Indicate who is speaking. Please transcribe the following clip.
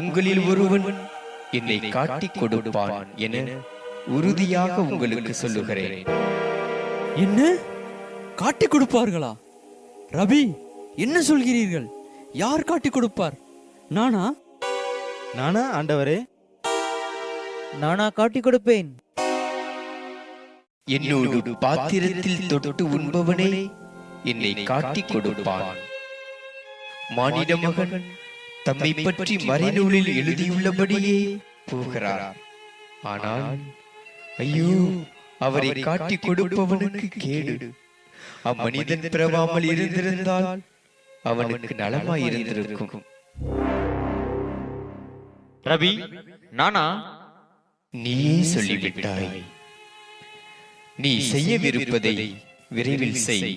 Speaker 1: உங்களில் ஒருவன் என்னை காட்டிக் கொடுப்பான் என உறுதியாக உங்களுக்கு சொல்லுகிறேன்.
Speaker 2: என்ன? காட்டிக் கொடுப்பார்களா? ரவி என்ன சொல்கிறீர்கள்? யார் காட்டிக் கொடுப்பார்? நானா?
Speaker 3: நானா ஆண்டவரே?
Speaker 4: நானா காட்டிக் கொடுப்பேன்.
Speaker 1: என்னோடு பாத்திரத்தில் தொட்டு உண்பவனே என்னை காட்டிக் கொடுப்பான். மானிட மகன் தம்மை பற்றி மறைநூலில் எழுதியுள்ளபடியே போகிறார் ஆனால் ஐயோ அவரை காட்டிக் கொடுப்பவனுக்கு கேடு. அம்மனிதன் பிறவாமல் இருந்திருந்தால் அவனுக்கு நலமாய் இருந்திருக்கும்.
Speaker 5: ரவி நானா?
Speaker 1: நீயே சொல்லிவிட்டாய். நீ செய்யவிருப்பதை விரைவில் செய்.